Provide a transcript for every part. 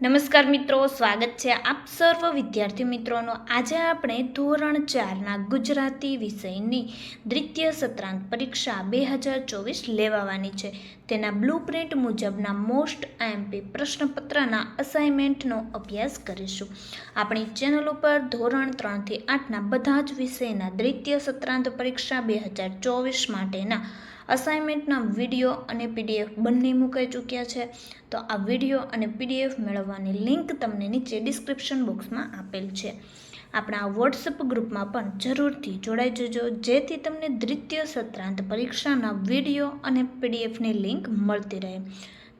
નમસ્કાર મિત્રો, સ્વાગત છે આપ સર્વ વિદ્યાર્થી મિત્રોનો. આજે આપણે ધોરણ ચારના ગુજરાતી વિષયની દ્વિતીય સત્રાંત પરીક્ષા બે હજાર ચોવીસ લેવાવાની છે. તેના બ્લુપ્રિન્ટ મુજબના મોસ્ટ આઈએમપી પ્રશ્નપત્રના અસાઇનમેન્ટનો અભ્યાસ કરીશું. આપણી ચેનલ ઉપર ધોરણ ત્રણથી આઠના બધા જ વિષયના દ્વિતીય સત્રાંત પરીક્ષા બે હજાર ચોવીસ માટેના અસાઇનમેન્ટના વીડિયો અને પીડીએફ બંને મુકાઈ ચૂક્યા છે. તો આ વીડિયો અને પીડીએફ મેળવવાની લિંક તમને નીચે ડિસ્ક્રિપ્શન બોક્સમાં આપેલ છે. આપણા વોટ્સઅપ ગ્રુપમાં પણ જરૂરથી જોડાઈ જજો, જેથી તમને દ્વિતીય સત્રાંત પરીક્ષાના વીડિયો અને પીડીએફની લિંક મળતી રહે.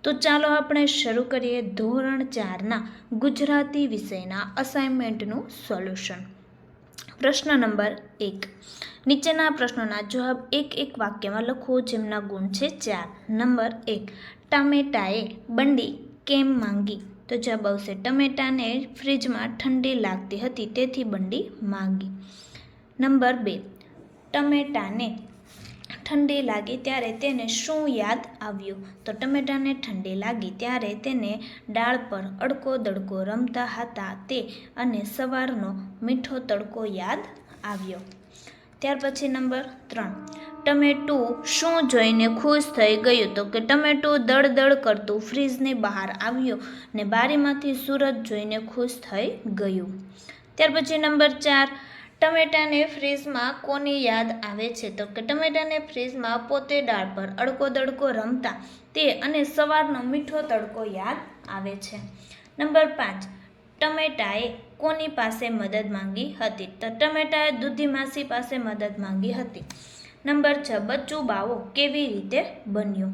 તો ચાલો આપણે શરૂ કરીએ ધોરણ ચારના ગુજરાતી વિષયના અસાઇનમેન્ટનું સોલ્યુશન. પ્રશ્ન નંબર એક. નીચેના પ્રશ્નોના જવાબ એક એક વાક્યમાં લખો, જેમના ગુણ છે ચાર. નંબર એક, ટામેટાએ બંડી કેમ માંગી? તો જવાબ આવશે, ટમેટાને ફ્રીજમાં ઠંડી લાગતી હતી, તેથી બંડી માંગી. નંબર બે, ટમેટાને ઠંડી લાગી ત્યારે તેને શું યાદ આવ્યું? તો ટમેટાને ઠંડી લાગી ત્યારે તેને ડાળ પર અડકો દડકો રમતા હતા તે અને સવારનો મીઠો તડકો યાદ આવ્યો. ત્યાર પછી નંબર ત્રણ. ટમેટું શું જોઈને ખુશ થઈ ગયું? તો કે ટમેટું દળદળ કરતું ફ્રીજની બહાર આવ્યું ને બારીમાંથી સૂરજ જોઈને ખુશ થઈ ગયું. ત્યાર પછી નંબર ચાર. ટમેટાને ફ્રીઝમાં કોની યાદ આવે છે? તો કે ટમેટાને ફ્રીઝમાં પોતે ડાળ પર અડકો દડકો રમતા તે અને સવારનો મીઠો તડકો યાદ આવે છે. નંબર પાંચ, ટમેટાએ કોની પાસે મદદ માંગી હતી? તો ટમેટાએ દૂધી માસી પાસે મદદ માંગી હતી. નંબર છ, બચ્ચું બાવો કેવી રીતે બન્યો?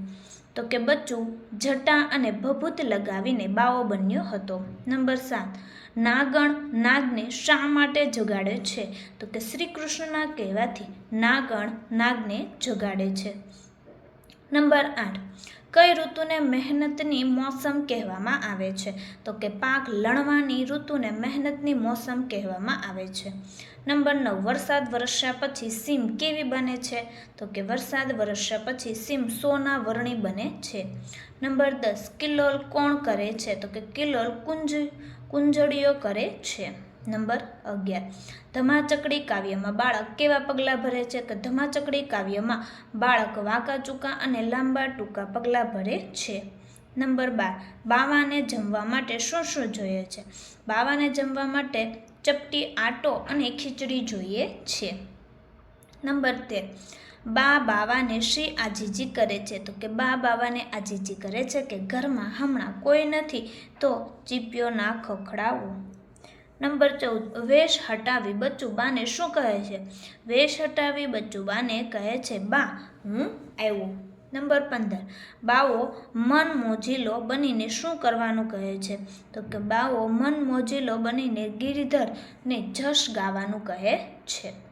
તો કે બચ્ચું જટા અને ભભૂત લગાવીને બાવો બન્યો હતો. નંબર સાત નાગણ નાગને શા માટે જગાડે છે? તો કે શ્રી કૃષ્ણના કહેવાથી નાગણ નાગને જગાડે છે. નંબર આઠ. કઈ ઋતુને મહેનતની મોસમ કહેવામાં આવે છે? તો કે પાક લણવાની ઋતુને મહેનતની મોસમ કહેવામાં આવે છે. નંબર નવ. વરસાદ વરસ્યા પછી સીમ કેવી બને છે? તો કે વરસાદ વરસ્યા પછી સીમ સોના વર્ણી બને છે. નંબર દસ. કિલ્લોલ કોણ કરે છે? તો કે કિલ્લોલ કુંજ. કુંજળીઓ કરે છે. નંબર અગિયાર. ધમાચકડી કાવ્યમાં બાળક કેવા પગલાં ભરે છે? કે ધમાચકડી કાવ્યમાં બાળક વાંકા ચૂકા અને લાંબા ટૂંકા પગલાં ભરે છે. નંબર બાર. બાવાને જમવા માટે શું શું જોઈએ છે? બાવાને જમવા માટે ચપટી આટો અને ખીચડી જોઈએ છે. નંબર તેર. બા બાવાને શી આજીજી કરે છે? તો કે બા બાવાને આજીજી કરે છે કે ઘરમાં હમણાં કોઈ નથી, તો ચીપિયો ના ખખડાવો નંબર ચૌદ, વેશ હટાવી બચ્ચું બાને શું કહે છે? વેશ હટાવી બચ્ચું બાને કહે છે, બા, હું આવ્યો. નંબર પંદર, બાવો મન મોજીલો બનીને શું કરવાનું કહે છે? તો કે બાવો મન મોજીલો બનીને ગિરિધરને જશ ગાવાનું કહે છે.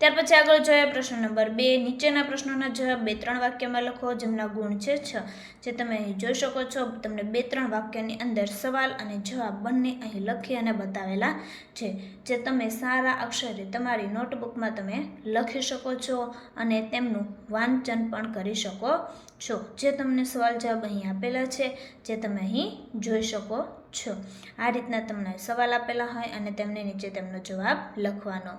ત્યાર પછી આગળ જોઈએ પ્રશ્ન નંબર બે. નીચેના પ્રશ્નોના જવાબ બે ત્રણ વાક્યમાં લખો, જેમના ગુણ છે છ. જે તમે અહીં જોઈ શકો છો, તમને બે ત્રણ વાક્યની અંદર સવાલ અને જવાબ બંને અહીં લખી અને બતાવેલા છે. જે તમે સારા અક્ષરે તમારી નોટબુકમાં તમે લખી શકો છો અને તેમનું વાંચન પણ કરી શકો છો. જે તમને સવાલ જવાબ અહીં આપેલા છે, જે તમે અહીં જોઈ શકો છો. આ રીતના તમને સવાલ આપેલા હોય અને તેમને નીચે તેમનો જવાબ લખવાનો.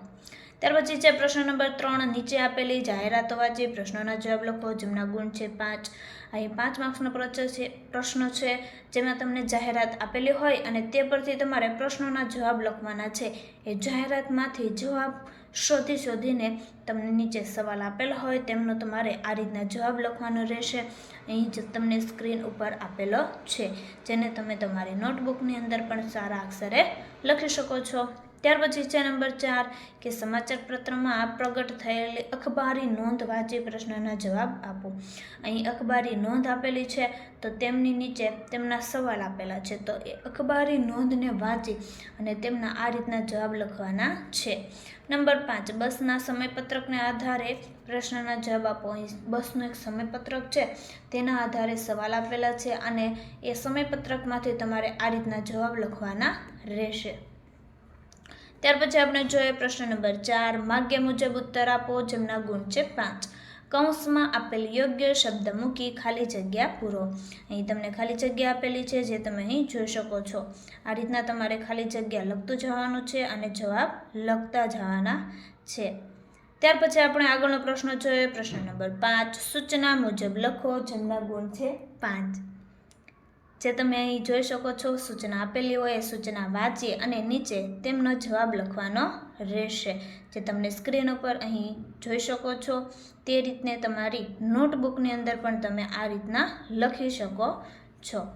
ત્યાર પછી છે પ્રશ્ન નંબર ત્રણ. નીચે આપેલી જાહેરાતો વાંચી. પ્રશ્નોના જવાબ લખો. જેમના ગુણ છે પાંચ. અહીં પાંચ માર્ક્સનો છે, પ્રશ્ન છે, જેમાં તમને જાહેરાત આપેલી હોય અને તે પરથી તમારે પ્રશ્નોના જવાબ લખવાના છે. એ જાહેરાતમાંથી જવાબ શોધી શોધીને તમને નીચે સવાલ આપેલો હોય તેમનો તમારે આ રીતના જવાબ લખવાનો રહેશે. અહીં જ તમને સ્ક્રીન ઉપર આપેલો છે, જેને તમે તમારી નોટબુકની અંદર પણ સારા અક્ષરે લખી શકો છો. ત્યાર પછી છે નંબર ચાર, કે સમાચાર પત્રમાં પ્રગટ થયેલી અખબારી નોંધ વાંચી પ્રશ્નના જવાબ આપો. અહીં અખબારી નોંધ આપેલી છે, તો તેમની નીચે તેમના સવાલ આપેલા છે. તો એ અખબારી નોંધને વાંચી અને તેમના આ રીતના જવાબ લખવાના છે. નંબર પાંચ, બસના સમયપત્રકને આધારે પ્રશ્નના જવાબ આપો. અહીં બસનું એક સમયપત્રક છે, તેના આધારે સવાલ આપેલા છે અને એ સમયપત્રકમાંથી તમારે આ રીતના જવાબ લખવાના રહેશે. ત્યાર પછી આપણે જોઈએ પ્રશ્ન નંબર ચાર. માગ્ય મુજબ ઉત્તર આપો, જેમના ગુણ છે પાંચ. કૌંસમાં આપેલ યોગ્ય શબ્દ મૂકી ખાલી જગ્યા પૂરો. અહીં તમને ખાલી જગ્યા આપેલી છે, જે તમે અહીં જોઈ શકો છો. આ રીતના તમારે ખાલી જગ્યા લખતું જવાનું છે અને જવાબ લખતા જવાના છે. ત્યાર પછી આપણે આગળનો પ્રશ્ન જોઈએ. પ્રશ્ન નંબર પાંચ. સૂચના મુજબ લખો, જેમના ગુણ છે પાંચ. જે તમે અહીં જોઈ શકો છો, સૂચના આપેલી હોય એ સૂચના વાંચી અને નીચે તેમનો જવાબ લખવાનો રહેશે. જે તમને સ્ક્રીન ઉપર અહીં જોઈ શકો છો, તે રીતને તમારી નોટબુકની અંદર પણ તમે આ રીતના લખી શકો છો.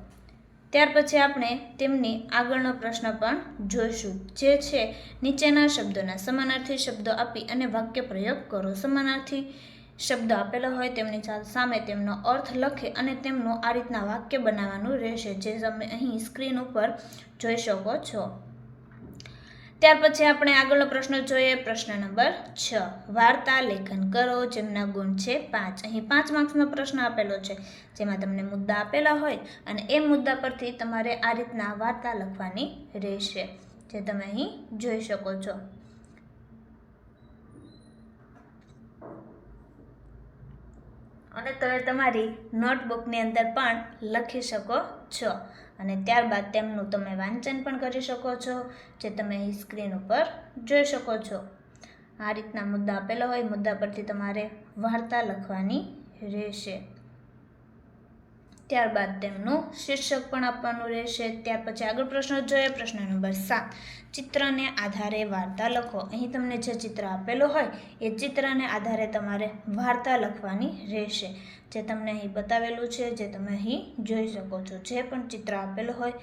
ત્યાર પછી આપણે તેમની આગળનો પ્રશ્ન પણ જોઈશું. જે છે, નીચેના શબ્દોના સમાનાર્થી શબ્દો આપી અને વાક્ય પ્રયોગ કરો. સમાનાર્થી શબ્દ આપેલો હોય તેમની સામે તેમનો અર્થ લખે અને તેમનું આ રીતના વાક્ય બનાવવાનું રહેશે, જે તમે અહીં સ્ક્રીન ઉપર જોઈ શકો છો. ત્યાર પછી આપણે આગળનો પ્રશ્ન જોઈએ. પ્રશ્ન નંબર છ. વાર્તા લેખન કરો જેમના ગુણ છે પાંચ. અહીં પાંચ માર્ક્સનો પ્રશ્ન આપેલો છે, જેમાં તમને મુદ્દા આપેલા હોય અને એ મુદ્દા પરથી તમારે આ રીતના વાર્તા લખવાની રહેશે, જે તમે અહીં જોઈ શકો છો. અને તમે તમારી નોટબુકની અંદર પણ લખી શકો છો. અને ત્યારબાદ તેમનું તમે વાંચન પણ કરી શકો છો, જે તમે સ્ક્રીન ઉપર જોઈ શકો છો. આ રીતના મુદ્દા આપેલા હોય, મુદ્દા પરથી તમારે વાર્તા લખવાની રહેશે. ત્યારબાદ તેમનું શીર્ષક પણ આપવાનું રહેશે. ત્યાર પછી આગળ પ્રશ્ન જોઈએ. પ્રશ્ન નંબર સાત. ચિત્રને આધારે વાર્તા લખો. અહીં તમને જે ચિત્ર આપેલું હોય, એ ચિત્રને આધારે તમારે વાર્તા લખવાની રહેશે. જે તમને અહીં બતાવેલું છે, જે તમે અહીં જોઈ શકો છો. જે પણ ચિત્ર આપેલું હોય,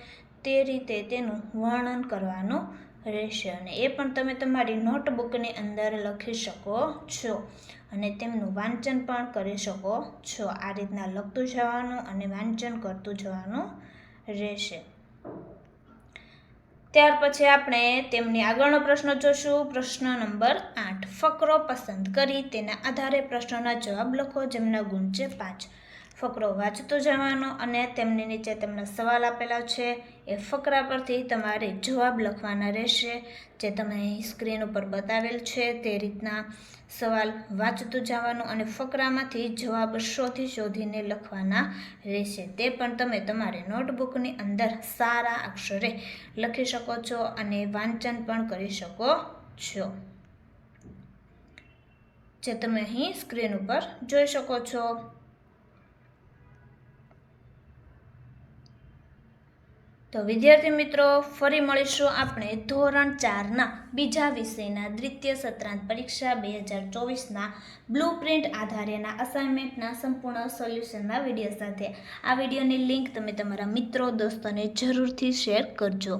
તે રીતે તેનું વર્ણન કરવાનું રહેશે અને એ પણ તમે તમારી નોટબુકની અંદર લખી શકો છો અને તેમનું વાંચન પણ કરી શકો છો. આ રીતના લખતું જવાનું અને વાંચન કરતું જવાનું રહેશે. ત્યાર પછી આપણે તેમની આગળનો પ્રશ્ન જોશું. પ્રશ્ન નંબર આઠ. ફકરો પસંદ કરી તેના આધારે પ્રશ્નોના જવાબ લખો, જેમના ગુણ છે પાંચ. ફકરો વાંચતો જવાનો અને તેમની નીચે તેમના સવાલ આપેલા છે. એ ફકરા પરથી તમારે જવાબ લખવાના રહેશે. જે તમે અહીં સ્ક્રીન ઉપર બતાવેલ છે તે રીતના સવાલ વાંચતું જવાનું અને ફકરામાંથી જવાબ શોધી શોધીને લખવાના રહેશે. તે પણ તમે તમારી નોટબુકની અંદર સારા અક્ષરે લખી શકો છો અને વાંચન પણ કરી શકો છો. જે તમે અહીં સ્ક્રીન ઉપર જોઈ શકો છો. તો વિદ્યાર્થી મિત્રો, ફરી મળીશું આપણે ધોરણ ચારના બીજા વિષયના દ્વિતીય સત્રાંત પરીક્ષા બે હજાર ચોવીસના બ્લુ પ્રિન્ટ આધારેના અસાઇનમેન્ટના સંપૂર્ણ સોલ્યુશનના વીડિયો સાથે. આ વિડીયોની લિંક તમે તમારા મિત્રો, દોસ્તોને જરૂરથી શેર કરજો.